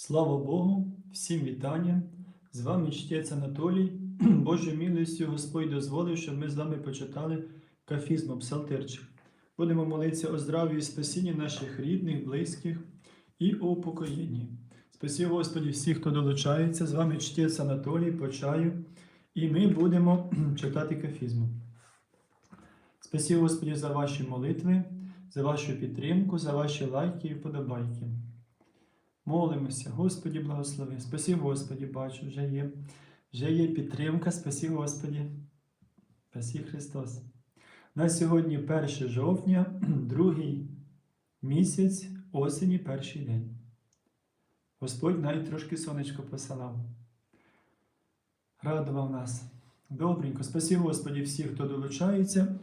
Слава Богу, всім вітання! З вами чтець Анатолій. Божою милістю Господь дозволив, щоб ми з вами почитали кафізму, псалтирчик. Будемо молитися о здрав'ї і спасінні наших рідних, близьких і о упокоєнні. Спасі Господі всіх, хто долучається. З вами чтець Анатолій, почаю, і ми будемо читати кафізму. Спасі Господі за ваші молитви, за вашу підтримку, за ваші лайки і вподобайки. Молимося, Господі благослови. Спасі Господі, бачу, вже є, вже є підтримка. Спасі Господі. Спасі Христос. На сьогодні 1 жовтня, другий місяць осені, перший день. Господь навіть трошки сонечко посилав. Радував нас. Добренько. Спасі Господі всіх, хто долучається.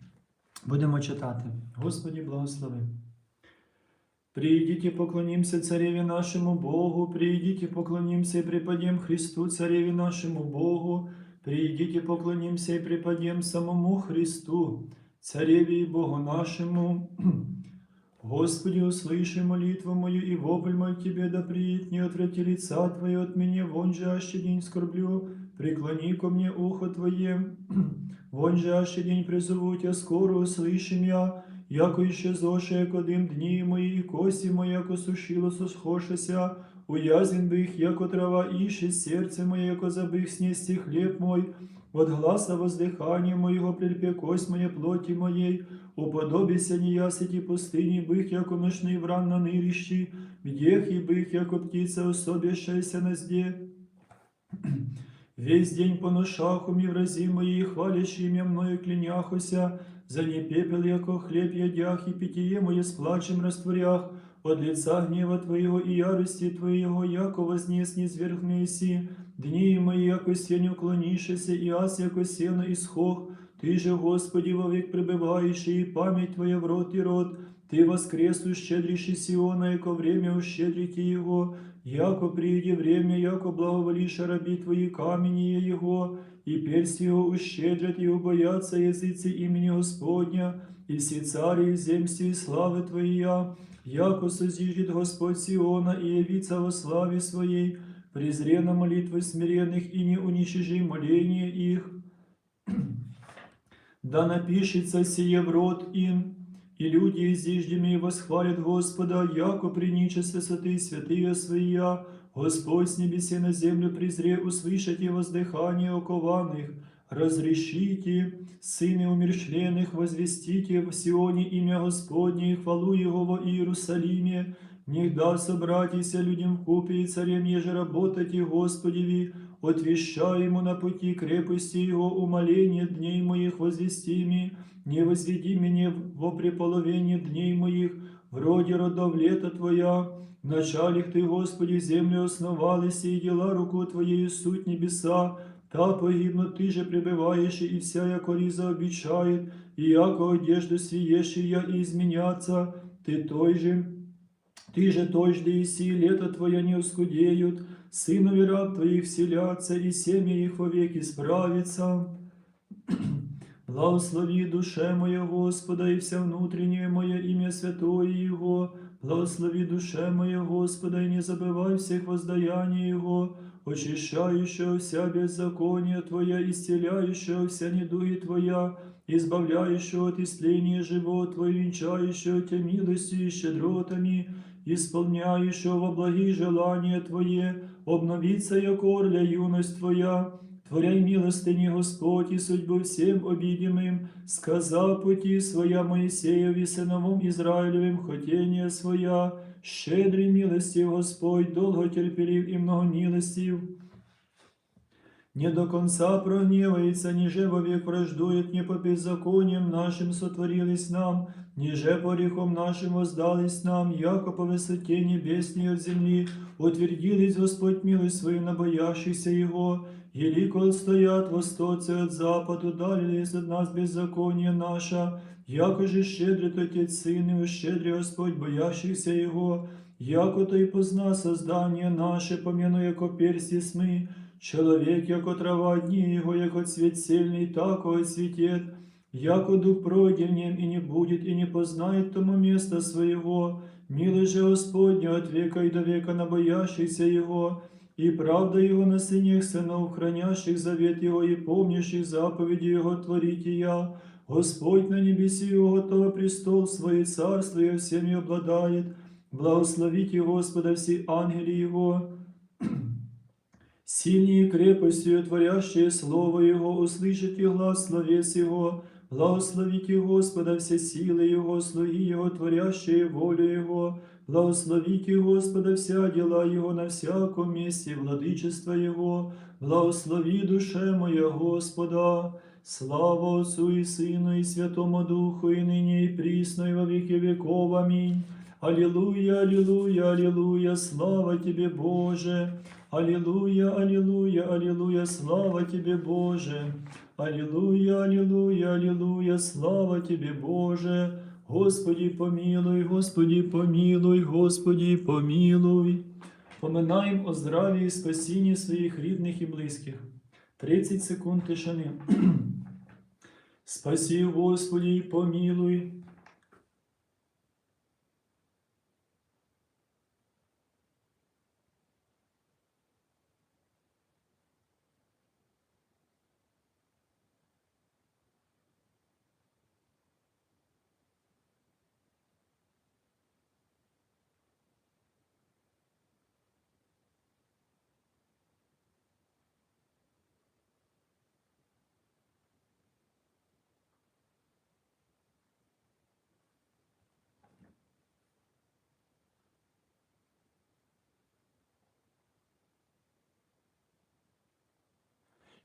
Будемо читати. Господі благослови. Придите, поклонимся Цареве нашему Богу, придите, поклонимся и преподем Христу, Цареве нашему Богу, придите, поклонимся и преподем самому Христу, Цареве и Богу нашему. Господи, услыши молитву мою и вопль мой к Тебе, да приит, не отврати лица Твое от меня, вон же аще день скорблю, преклони ко мне ухо Твое, вон же аще день призову Тебя, скоро услышим я, Яко іще зоше, як один дні мої, і кості мої, яко сушило сушхошеся, уязвен би їх, яко трава іще, серце моє, яко забих снести хліб мой, от гласа воздыхания моего прильпе кость моя плоти моей, уподобися неясыти пустыни, бых, яко ночный вран на нырищи, бдех и бых, яко птица особящаяся на зде. Весь день по ношаху и врази мои, хвалящие меня мною кляняхося, за ней пепел, яко хлеб ядях, и питье мое с плачем растворях, от лица гнева Твоего и ярости Твоего, яко вознес низвергх Месси, дни мои, яко сень уклонишься, и аз, яко сено исхох, Ты же, Господи, вовек пребывающий, и память Твоя в рот и рот, Ты воскрес ущедришь Сиона, яко время ущедрите его, яко прииде время, яко благоволишь раби Твои камени Его, и персть Его ущедрят, и убоятся языцы имени Господня, и все цари и земсти и славы Твоя, яко созиждет Господь Сиона и явится во славе Своей, презре на молитвы смиренных и не уничижи моление их. Да напишется сие в рот им, и люди изиждеми восхвалят Господа, яко приниче с высоты святые своя, Господь с небесе на землю презре, услышите воздыхание окованных, разрешите, сыны умершленных, возвестите в Сионе имя Господне и хвалу Его во Иерусалиме, не да собратися людям в купе и царем еже работайте Господеви, отвещай ему на пути крепости Его умоление дней моих возвестими, не возведи меня во преполовение дней моих, вроде родов лета Твоя, в начале Ты, Господи, землю основалися, и дела руку Твоею суть небеса, та погибнут Ты же пребываешь, и вся яко риза обещает, и яко одежду сиешия и изменяться, Ты той же, Ты же той же, и си лето Твоя не ускудеют, сынови раб Твоих вселятся, и семя их вовеки справится. Благослови душе моя Господа, и вся внутреннее мое имя святое Его. Благослови душе моя Господа, и не забывай всех воздаяний Его, очищающего вся беззаконие Твоя, исцеляющего вся недуги Твоя, избавляющего от истления живот Твой, венчающего Тебя милостью и щедротами, исполняющего во благие желания Твое, обновиться яко орля юность Твоя, Творяй милостыни, Господь, и судьбу всем обидимым, сказав пути своя Моисееві, сыновом Израилевым, хотение своя, щедрый милостив Господь, долготерпелив и многомилостив. Не до конца прогневается, ниже вовек враждует, не по беззакониям нашим сотворились нам, ниже по грехам нашим воздались нам, яко по высоте небесней от земли, утвердились Господь милость свою на боящихся Его, Елико отстоят востоцы от западу, удалились от нас беззаконие наше, яко же щедрит Отец Сын и ущедри Господь боящихся Его, яко то и позна создание наше, помяну, яко персти смы, человек, яко трава дни Его, яко цвет сильный, тако цветет, Яко дух пройдет в нем и не будет, и не познает тому места своего, милый же Господня от века и до века на боящихся Его, и правда Его на сынях сынов, хранящих завет Его и помнящих заповеди Его творите я. Господь на небеси Его готово престол свой, царство и всеми обладает. Благословите Господа все ангели Его, сильные крепостью, творящие Слово Его, услышите глаз словес Его, Благословите Господа все силы Его, слуги Его, творящие волю Его. Благословите Господа вся дела Его на всяком месте, владычество Его. Благослови душе моя Господа. Слава Отцу и Сыну и Святому Духу, и ныне и присно, и во веки веков. Аминь. Аллилуйя, аллилуйя, аллилуйя, слава Тебе, Боже. Аллилуйя, аллилуйя, аллилуйя, слава Тебе, Боже. Аллилуйя, аллилуйя, аллилуйя, слава Тебе, Боже. Господи, помилуй, Господи, помилуй, Господи, помилуй. Поминаємо о здраві і спасінні своїх рідних і близьких. 30 секунд тишини. Спаси, Господи, помилуй.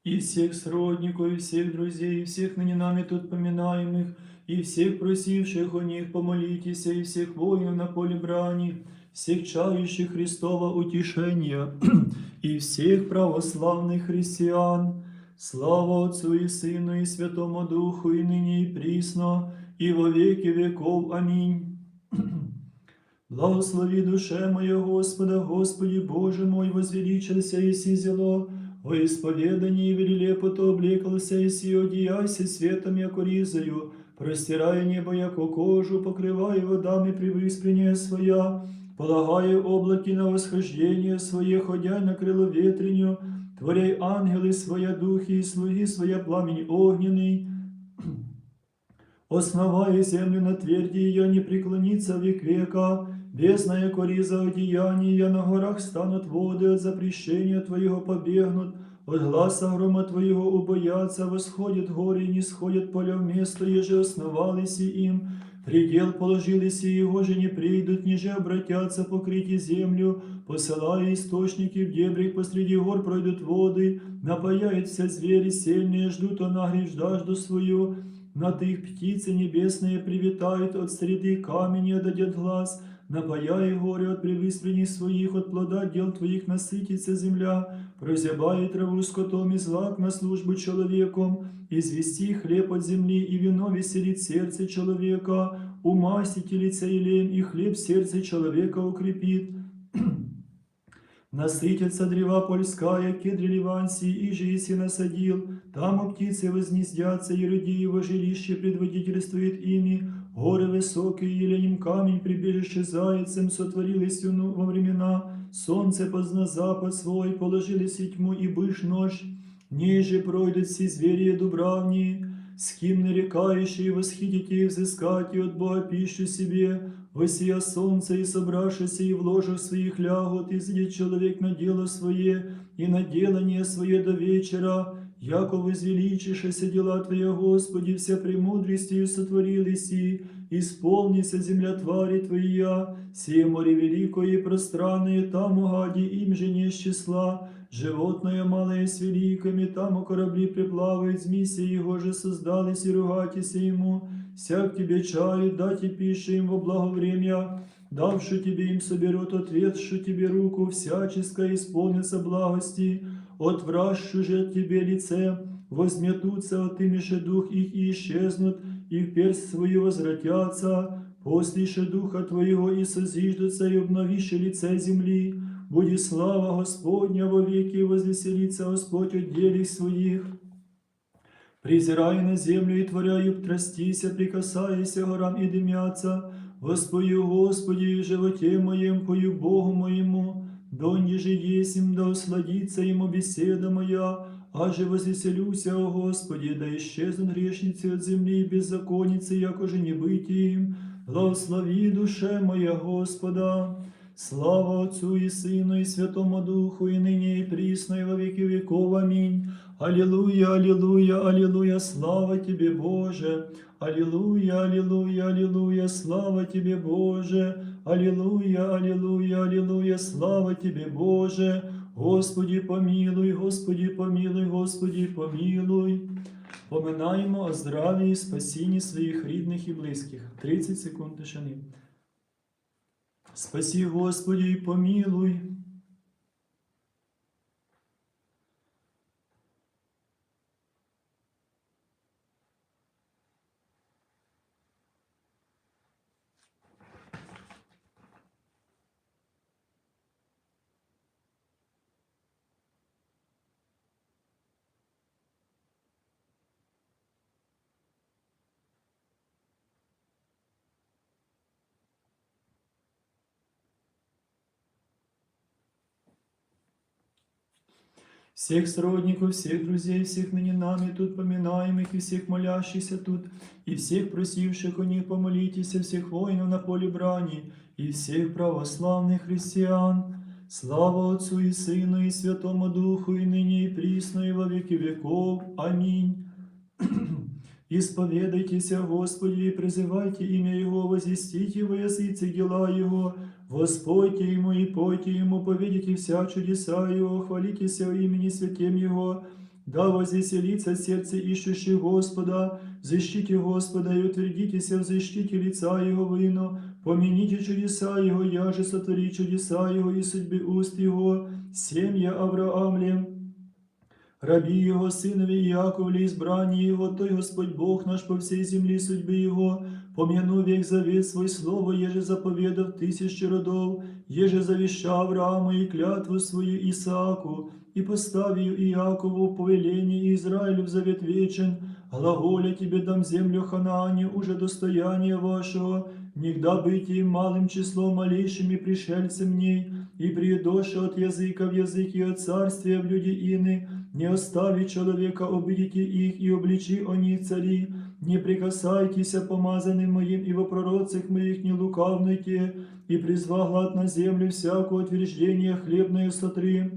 и всех сродников, и всех друзей, и всех ныне нами тут поминаемых, и всех просивших о них помолитесь, и всех воинов на поле брани, всех чающих Христова утешения, и всех православных христиан. Слава Отцу и Сыну и Святому Духу, и ныне и присно, и во веки веков. Аминь. Благослови душе моя Господа, Господи Боже мой, возвеличился и зело, во исповедании велелепото облекался и си одеяйся светом, яко ризою, простирая небо, яко кожу, покрывая водами привыспрение своя, полагая облаки на восхождение свое, ходя на крыло ветреню, творяй ангелы своя духи и слуги своя пламень огненный, основая землю на тверди ее, не преклонится век века, Бездна, кориза одеяния, на горах станут воды от запрещения Твоего побегнут, от гласа грома Твоего убоятся, восходят горы и не сходят поля в место, еже основались им, предел положились и его же не придут, ниже обратятся покрыть землю, посылая источники в дебрях посреди гор пройдут воды, напаяют все звери сильные, ждут он нагрев жажду свою, над их птицы небесные привитают, от среды камени дадет глаз, напаяй горе от привислений своих, от плода дел твоих насытится земля, прозябай траву скотом и злак на службу человеком, извести хлеб от земли, и вино веселит сердце человека, умастите лице елеем, и хлеб сердце человека укрепит. Насытятся древа польская, кедри ливанси, и жиси насадил, там у птицы вознездятся, и роди его жилище предводительствует ими, горы высокие, еленем камень, прибежище зайцем, сотворились во времена, солнце позна запад свой, положились и тьму, и быш ночь, ниже пройдут все звери дубравни, с кем нарекающие восхитите и взыскать, и от Бога пищу себе, Восия солнце и собравшися и в ложах своих лягут, и зайдет человек на дело свое, и на делание свое до вечера, яко возвеличишься дела Твоя, Господи, вся премудростью сотворились и, исполнися земля твари Твоя, сие море великое и пространное, там угади им же не с числа, животное малое с великими, там у корабли приплавают, змися его же создались и ругайтесь ему, всяк тебе чает, дайте пищу им во благовремя, давши тебе им соберет ответшу тебе руку, всяческое исполнится благости, отвращу же от тебе лице, возметутся от имеше дух их и исчезнут, и в персть свою возвратятся, послише духа твоего и созиждутся, и обновише лице земли, будет слава Господня во веки, и возвеселится Господь от делих своих. Призирай на землю и творяю, трастися, прикасайся горам и дымятся. Воспою, Господи, в животе моем, пою Богу моему, донде же есим, да усладится ему беседа моя, аже возвеселюся, о Господи, да исчезнут грешницы от земли, и беззаконницы, яко же не быть им. Благослови душе моя Господа. Слава Отцу и Сыну и Святому Духу, и ныне и присно, и во веки веков. Аминь. Аллилуйя, аллилуйя, аллилуйя, слава Тебе, Боже. Аллилуйя, аллилуйя, аллилуйя, слава Тебе, Боже. Аллилуйя, аллилуйя, аллилуйя, слава Тебе, Боже. Господи, помилуй, Господи, помилуй, Господи, помилуй. Поминаємо о здраві і спасінні своїх рідних і близьких. 30 секунд тишини. Спаси, Господи, помилуй. Всех сродников, всех друзей, всех ныне нами тут поминаемых, и всех молящихся тут, и всех просивших у них помолитесь, всех воинов на поле брани, и всех православных христиан. Слава Отцу и Сыну и Святому Духу, и ныне и присно, и во веки веков. Аминь. Исповедайтесь, Господи, и призывайте имя Его, возвестите во языце дела Его, Воспойте Ему и пойте Ему, поведите вся чудеса Его, хвалитесь о имени святем Его, да возвеселится сердце ищущих Господа, защите Господа и утвердитесь в защите лица Его вину, помяните чудеса Его, я же сотвори чудеса Его и судьбы уст Его, семья Авраамлем, Раби Его, сынове Иаковле, избрание Его, Той Господь Бог наш по всей земле судьбы Его, помяну век завет свой слово, еже заповедав тысячи родов, еже завеща Аврааму и клятву свою Исааку, и поставил Иакову в повеление Израилю в завет вечен, глаголя тебе дам землю Ханаане, уже достояние вашего, нигда быть им малым числом, малейшими пришельцем в ней, и приедоша от языка в язык и от царствия в люди ины, не остави человека, обидите их и обличи они цари, не прикасайтесь помазанным моим и во пророцах моих не лукавнуйте, и призва глад на землю всякого утверждения хлебное сотри.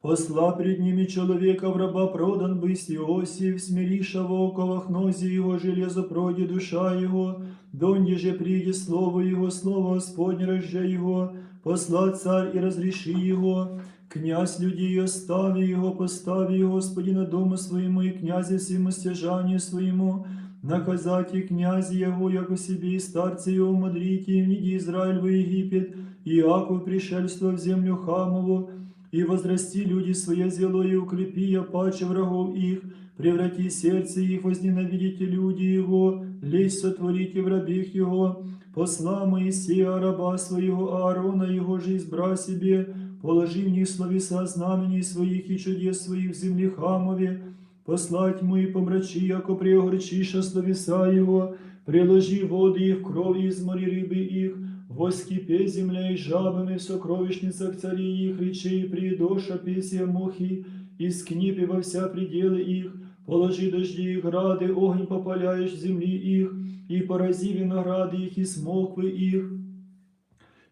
Посла пред ними человека в раба продан бысть Иосиф, смириша в оковах нози его, железо пройди душа его, донде же приди слово его, слово Господне рожже его, посла царь и разреши его, князь людей остави его, постави Господи, на дому своему и князе всему стяжанию своему, наказати князя его, яко себе и старцы его мудрите, и вниди Израиль в Египет, и Иаков пришельство в землю Хамову, и возрасти люди свои зело и укрепи, я паче врагов их, преврати сердце их, возненавидите люди его, лезь сотворите в рабих его, посла Моисея, раба своего Аарона, его же избра себе, положи в них словеса знамений своих и чудес своих в земле Хамове, послать му и помрачи, яко преогорчиша словеса его, приложи воды их, крови из моря рыбы их, воскипе земля и жабами в сокровищницах царей их, речей приедоша песия мухи, и скнипи во вся пределы их, положи дожди и грады, огонь попаляешь земли их, и порази винограды их и смоквы их,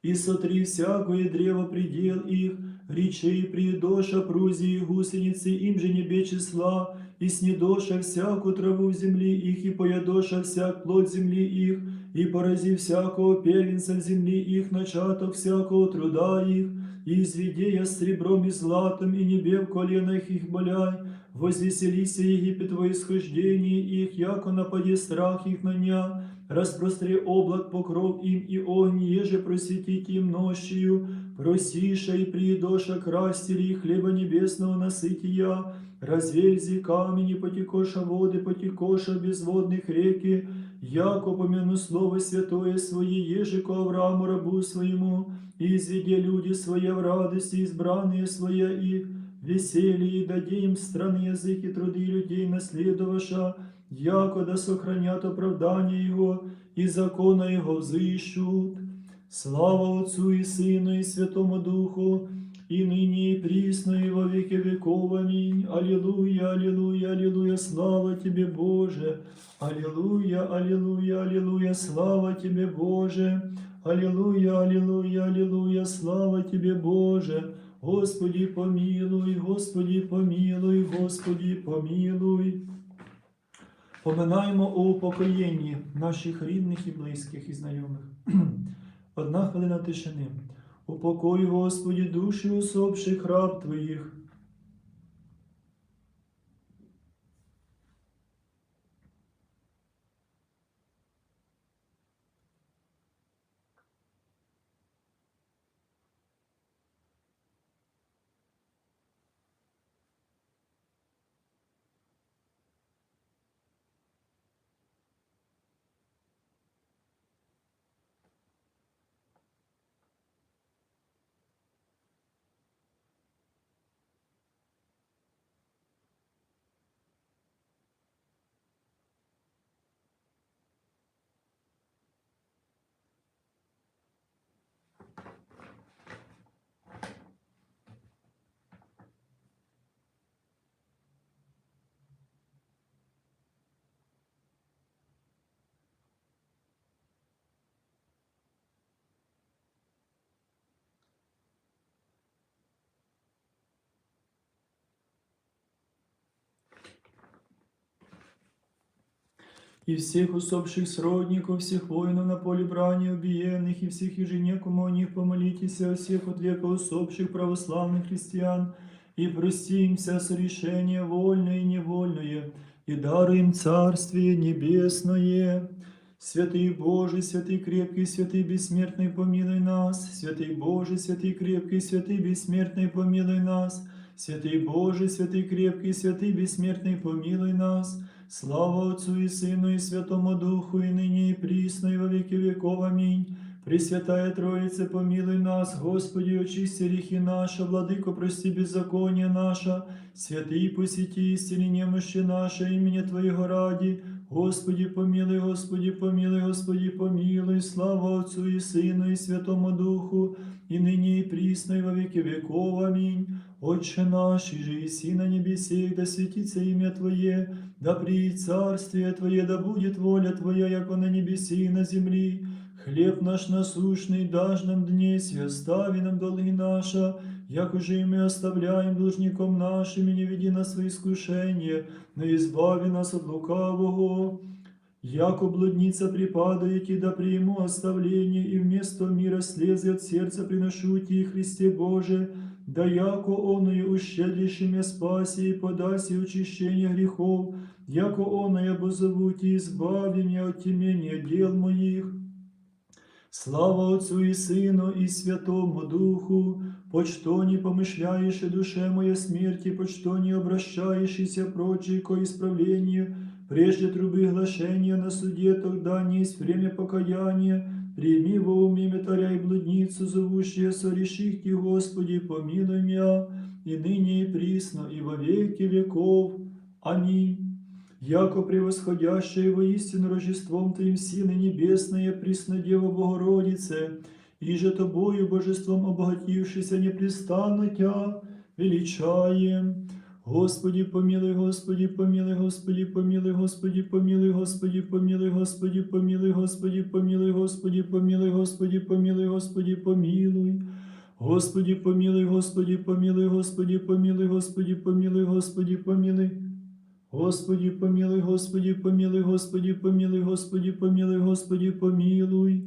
и сотри всякое древо предел их, речей приедоша прузии гусеницы, им же небе числа, и снедоша всякую траву земли их, и поядоша всяк плод земли их, и порази всякого первенца земли их, начаток всякого труда их, и изведи я сребром и златом, и небе в коленах их боляй, возвеселися Египет во исхождении их, яко нападе страх их на ня, распростри облак покров им и огонь, еже просветите им нощью, просиша и приедоша крастили и хлеба небесного насытия, развельзи камени, потекоша воды, потекоша безводных реки, яко помяну слово святое свое, ежико Аврааму рабу своему, и изведе люди свои в радости, избранные свои, и веселье, и дади им страны языки труды людей наследоваша, яко да сохранят оправдание Его и закона Его взыщут. Слава Отцу и Сыну и Святому Духу, и ныне и присно и во веки веков. Аминь. Аллилуйя, аллилуйя, аллилуйя, слава Тебе, Боже. Аллилуйя, аллилуйя, аллилуйя, слава Тебе, Боже. Аллилуйя, аллилуйя, аллилуйя, слава Тебе, Боже. Господи, помилуй, Господи, помилуй, Господи, помилуй. Поминаємо у упокоєнні наших рідних і близьких і знайомих. Одна хвилина тишини. Упокой, Господі, душі усопших раб Твоїх. и всех усопших сродников, всех воинов на поле брани убиенных, и всех еженекому о них помолитесь, о всех от века усопших православных христиан, и прости им вся сорешение вольное и невольное, и даруй им Царствие Небесное. Святый Боже, святый крепкий, святый бессмертный, помилуй нас. Святый Боже, святый крепкий, святый бессмертный, помилуй нас. Святый Боже, святый крепкий, святый бессмертный, помилуй нас. Слава Отцу і Сину, і Святому Духу, і нині, і прісно, і во віки віков. Амінь. Пресвятая Троїце, помилуй нас, Господі, очисти ріхи наша, владико, прості, беззаконня наша, святий посіті, істині немощі наші, імені Твоєго раді. Господи, помилуй, Господи, помилуй, Господи, помилуй, слава Отцу і Сину, і Святому Духу, і нині, і прісно, і во віки віков. Амінь. Отче наш, же и си на небесе, да святится имя Твоє, да приедет царствие Твоє, да будет воля Твоя, як на небесі, и на землі, Хлеб наш насущный даж нам днесь, и остави нам долги наша, як уже и мы оставляем должником нашим, и не веди нас в искушение, но избави нас от лукавого. Яко блудница припадает, и да приму оставление, и вместо мира слезы от сердца приношу Ти, Христе Боже, да яко оное ущедрейшими спаси и подаси очищение грехов, яко оное позову Ти, избави меня от темения дел моих. Слава Отцу и Сыну и Святому Духу, почто не помышляешь душе моя смерти, почто не обращаешься прочей ко исправлению, прежде трубы глашения на суде, тогда не есть время покаяния, прими во уме метаря и блудницу, зовущие сореших Ти, Господи, помилуй меня, и ныне и присно, и во веки веков. Аминь. Яко превосходящее воистину Рождеством Твоим силы небесные, Преснодева Богородице, и же Тобою Божеством обогатившися непрестанно Тя величаем. Господи, помилуй, Господи, помилуй, Господи, помилуй, Господи, помилуй, Господи, помилуй, Господи, помилуй, Господи, помилуй, Господи, помилуй, Господи, помилуй, Господи, помилуй. Господи, помилуй, Господи, помилуй, Господи, помилуй, Господи, помилуй, Господи, помилуй. Господи, помилуй, Господи, помилуй, Господи, помилуй, Господи, помилуй, Господи, помилуй.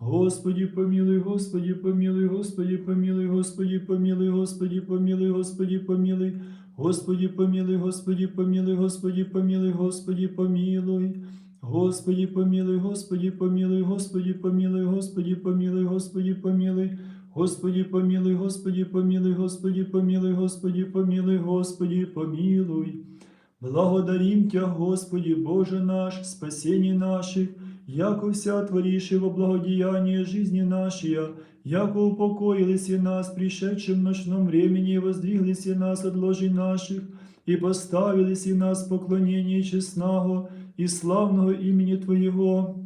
Господи, помилуй, Господи, помилуй, Господи, помилуй, Господи, помилуй, Господи, помилуй, Господи, помилуй. Господи, помилуй, Господи, помилуй, Господи, помилуй, Господи, помилуй. Господи, помилуй, Господи, помилуй, Господи, помилуй, Господи, помилуй, Господи, помилуй. Господи, помилуй, Господи, помилуй, Господи, помилуй, Господи, помилуй, Господи, помилуй. Благодарим Тя, Господи, Боже наш, спасение наших, яко вся творишь во благодеяние жизни нашей, яко упокоились и нас, пришедшим в ночном времени, и воздвиглись и нас от ложей наших, и поставились нас поклонение честного и славного имени Твоего.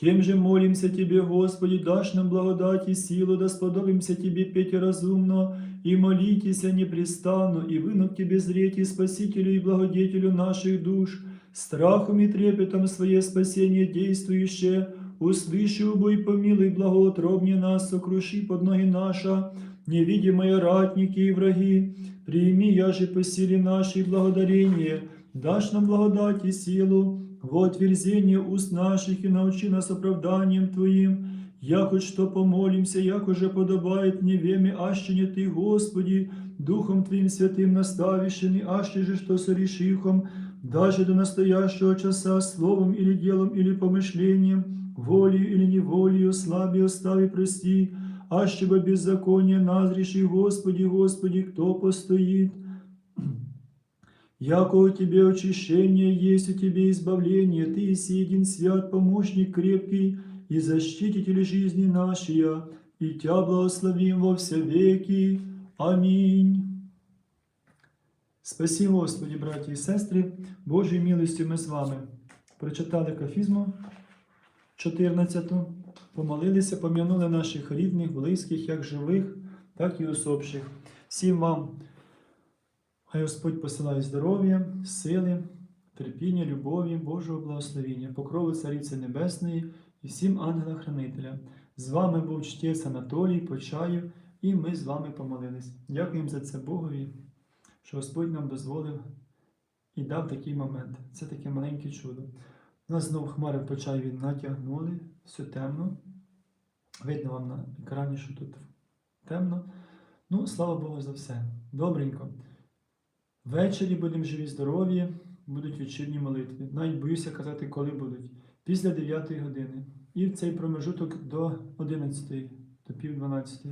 Тем же молимся Тебе, Господи, дашь нам благодать и силу, да сподобимся Тебе петь разумно, и молитеся непрестанно, и выну к Тебе зреть Спасителю и благодетелю наших душ, страхом и трепетом Свое спасение действующее, услыши, убой, помилуй, благоутробне нас, сокруши под ноги наша, невидимые ратники и враги, прими, яже по силе нашей благодарение, дашь нам благодать и силу, во отверзение уст наших и научи нас оправданием Твоим, я хоть что помолимся, як уже подобает мне веме, аще не Ты, Господи, Духом Твоим святым наставишен, аще же что сорешихом, даже до настоящего часа словом или делом или помышлением, волею или неволею, слабе остави прости, аще бы беззаконие назреши, Господи, Господи, кто постоит? Яко у Тебе очищение, есть у Тебе избавление, Ты есть един свят, помощник крепкий и защититель жизни нашей, и Тя благословим во все веки. Амінь. Спасибо, Господі, браті і сестри, Божою милостю ми з вами прочитали кафізму 14, помолилися, пом'янули наших рідних, близьких, як живих, так і усопших. Всім вам Хай Господь посилає здоров'я, сили, терпіння, любові, Божого благословіння, покрови Цариці Небесної і всім ангелам-хранителям. З вами був чтець Анатолій Почаю, і ми з вами помолились. Дякуємо за це Богові, що Господь нам дозволив і дав такий момент. Це таке маленьке чудо. У нас знову хмари в Почаєві натягнули, все темно. Видно вам на екрані, що тут темно. Ну, слава Богу за все. Добренько. Ввечері будемо живі, здорові, будуть вечірні молитви. Навіть боюся казати, коли будуть. Після 9 години. І в цей промежуток до 11, до пів 12.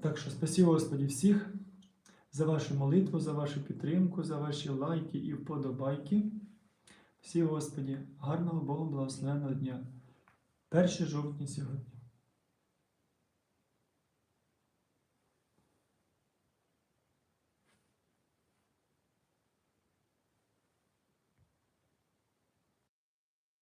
Так що спасибо Господі всіх за вашу молитву, за вашу підтримку, за ваші лайки і вподобайки. Всі, Господі, гарного Богу благословенного дня. 1 жовтня сьогодні.